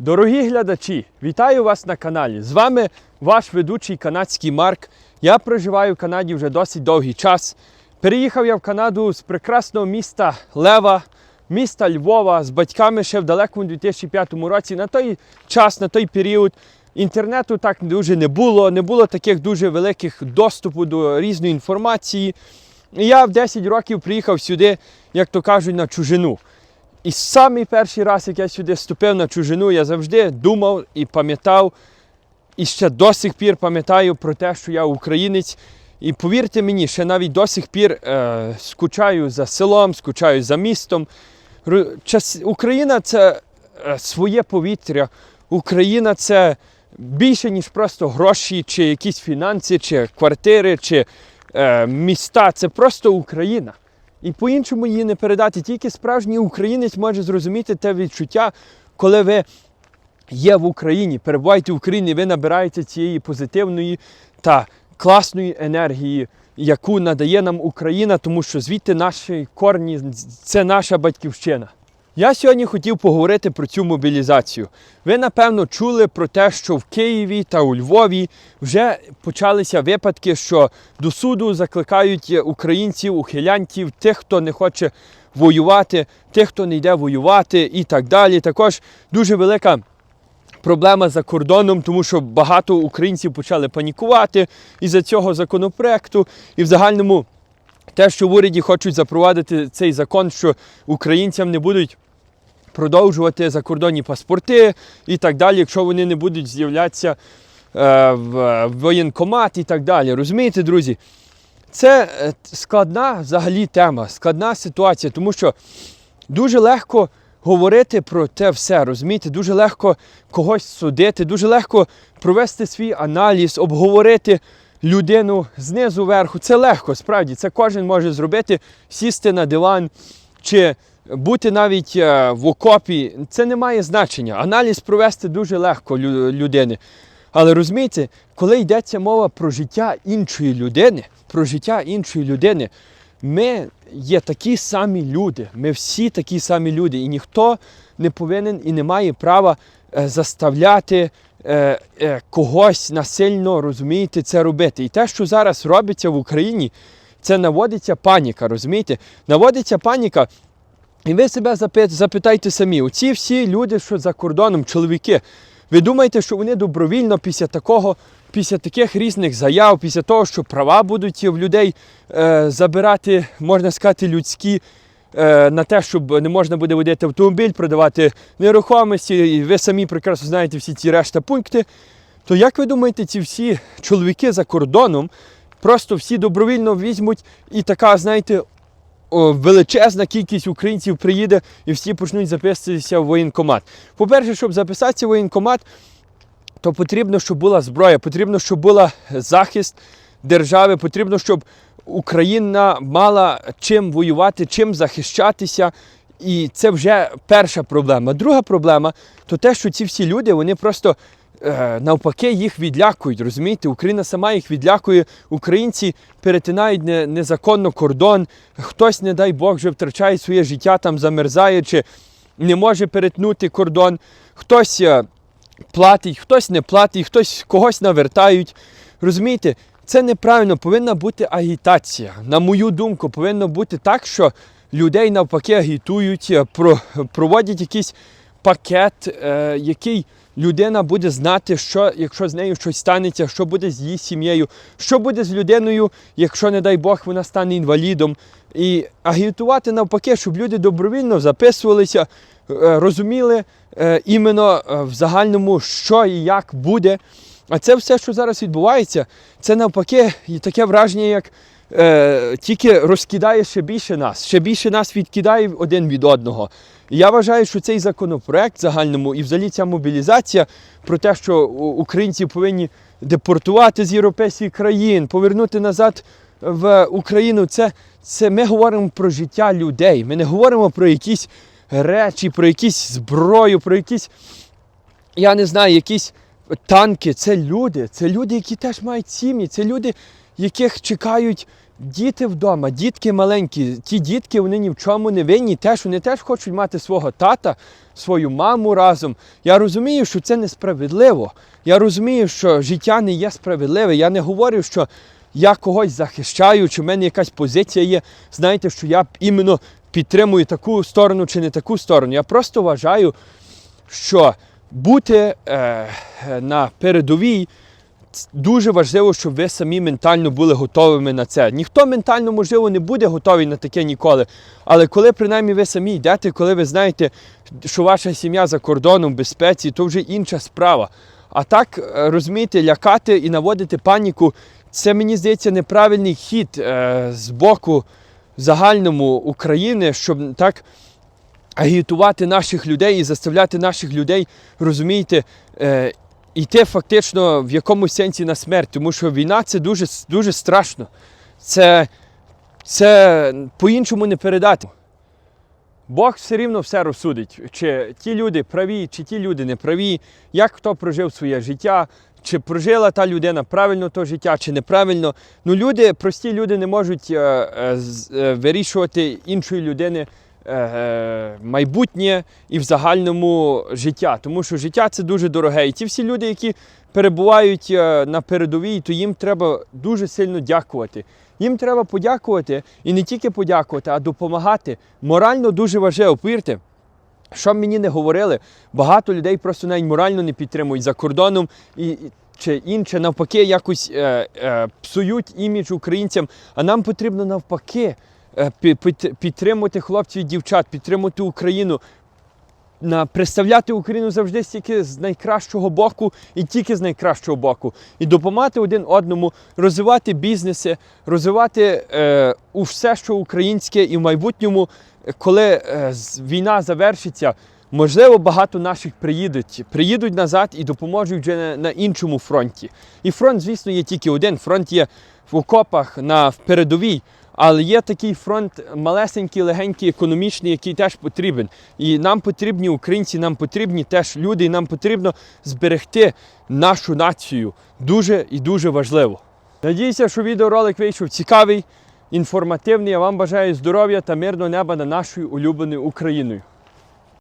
Дорогі глядачі, вітаю вас на каналі. З вами ваш ведучий канадський Марк. Я проживаю в Канаді вже досить довгий час. Переїхав я в Канаду з прекрасного міста Лева, міста Львова, з батьками ще в далекому 2005 році. На той час, на той період інтернету так дуже не було, не було таких дуже великих доступу до різної інформації. Я в 10 років приїхав сюди, як то кажуть, на чужину. І самий перший раз, як я сюди вступив на чужину, я завжди думав і пам'ятав, і ще до сих пір пам'ятаю про те, що я українець. І повірте мені, ще навіть до сих пір е, скучаю за селом, скучаю за містом. Час, Україна це е, своє повітря. Україна це більше, ніж просто гроші, чи якісь фінанси, чи квартири, чи е, міста. Це просто Україна. І по-іншому її не передати. Тільки справжній українець може зрозуміти те відчуття, коли ви є в Україні, перебуваєте в Україні, ви набираєте цієї позитивної та класної енергії, яку надає нам Україна, тому що звідти наші корні, це наша батьківщина. Я сьогодні хотів поговорити про цю мобілізацію. Ви, напевно, чули про те, що в Києві та у Львові вже почалися випадки, що до суду закликають українців, ухилянтів, тих, хто не хоче воювати, тих, хто не йде воювати і так далі. Також дуже велика проблема за кордоном, тому що багато українців почали панікувати із-за цього законопроекту. І в загальному те, що в уряді хочуть запровадити цей закон, що українцям не будуть продовжувати закордонні паспорти і так далі, якщо вони не будуть з'являтися е, в, воєнкомат і так далі. Розумієте, друзі? Це е, складна взагалі тема, складна ситуація, тому що дуже легко говорити про те все, розумієте? Дуже легко когось судити, дуже легко провести свій аналіз, обговорити людину знизу вверху. Це легко, справді, це кожен може зробити, сісти на диван чи бути навіть е, в окопі. Це не має значення. Аналіз провести дуже легко людини. Але розумієте, коли йдеться мова про життя іншої людини, про життя іншої людини, ми є такі самі люди. Ми всі такі самі люди. І ніхто не повинен і не має права е, заставляти е, когось насильно розумієте, це робити. І те, що зараз робиться в Україні, це наводиться паніка, розумієте? Наводиться паніка. І ви себе запитайте самі, оці всі люди, що за кордоном, чоловіки, ви думаєте, що вони добровільно після такого, після таких різних заяв, після того, що права будуть в людей е, забирати, можна сказати, людські е, на те, щоб не можна буде водити автомобіль, продавати нерухомості, і ви самі прекрасно знаєте всі ці решта пункти. То як ви думаєте, ці всі чоловіки за кордоном просто всі добровільно візьмуть і така, знаєте, величезна кількість українців приїде і всі почнуть записуватися в воєнкомат. По-перше, щоб записатися в воєнкомат, то потрібно, щоб була зброя, потрібно, щоб була захист держави, потрібно, щоб Україна мала чим воювати, чим захищатися. І це вже перша проблема. Друга проблема то те, що ці всі люди вони просто навпаки їх відлякують. Розумієте, Україна сама їх відлякує. Українці перетинають незаконно кордон. Хтось, не дай Бог, вже втрачає своє життя, там замерзає чи не може перетнути кордон. Хтось е, платить, хтось не платить, хтось когось навертають. Розумієте, це неправильно, повинна бути агітація. На мою думку, повинно бути так, що людей навпаки агітують, е, проводять якийсь пакет, е, який людина буде знати, що, якщо з нею щось станеться, що буде з її сім'єю, що буде з людиною, якщо, не дай Бог, вона стане інвалідом. І агітувати навпаки, щоб люди добровільно записувалися, е, розуміли е, іменно е, в загальному, що і як буде. А це все, що зараз відбувається, це навпаки таке враження, як е, тільки розкидає ще більше нас, ще більше нас відкидає один від одного. І я вважаю, що цей законопроект загальному і взагалі ця мобілізація про те, що українці повинні депортувати з європейських країн, повернути назад в Україну, це, це ми говоримо про життя людей. Ми не говоримо про якісь речі, про якісь зброю, про якісь я не знаю, якісь танки, це люди, це люди, які теж мають сім'ї, це люди, яких чекають Діти вдома, дітки маленькі, ті дітки вони ні в чому не винні. Теж вони теж хочуть мати свого тата, свою маму разом. Я розумію, що це несправедливо. Я розумію, що життя не є справедливе. Я не говорю, що я когось захищаю, чи в мене якась позиція є. Знаєте, що я іменно підтримую таку сторону чи не таку сторону. Я просто вважаю, що бути е, на передовій дуже важливо, щоб ви самі ментально були готовими на це. Ніхто ментально, можливо, не буде готовий на таке ніколи. Але коли принаймні ви самі йдете, коли ви знаєте, що ваша сім'я за кордоном в безпеці, то вже інша справа. А так, е, розумієте, лякати і наводити паніку, це мені здається неправильний хід е, з боку загальному України, щоб так агітувати наших людей і заставляти наших людей, розумієте, е, йти фактично в якомусь сенсі на смерть, тому що війна це дуже, дуже страшно. Це, це по-іншому не передати. Бог все рівно все розсудить, чи ті люди праві, чи ті люди не праві, як хто прожив своє життя, чи прожила та людина правильно то життя, чи неправильно. Ну, люди, прості люди не можуть е, е, е, вирішувати іншої людини майбутнє і в загальному життя. Тому що життя це дуже дороге. І ті всі люди, які перебувають е, на передовій, то їм треба дуже сильно дякувати. Їм треба подякувати і не тільки подякувати, а допомагати. Морально дуже важливо, повірте. Що мені не говорили, багато людей просто навіть морально не підтримують за кордоном і, чи інше, навпаки, якось е, е, псують імідж українцям. А нам потрібно навпаки е, підтримувати хлопців і дівчат, підтримувати Україну. Представляти Україну завжди тільки з найкращого боку і тільки з найкращого боку, і допомагати один одному, розвивати бізнеси, розвивати е, у все, що українське, і в майбутньому, е, коли е, війна завершиться, можливо, багато наших приїдуть, приїдуть назад і допоможуть вже на, на іншому фронті. І фронт, звісно, є тільки один. Фронт є в окопах на передовій. Але є такий фронт малесенький, легенький, економічний, який теж потрібен. І нам потрібні українці, нам потрібні теж люди, і нам потрібно зберегти нашу націю. Дуже і дуже важливо. Надіюся, що відеоролик вийшов цікавий, інформативний. Я вам бажаю здоров'я та мирного неба над нашою улюбленою Україною.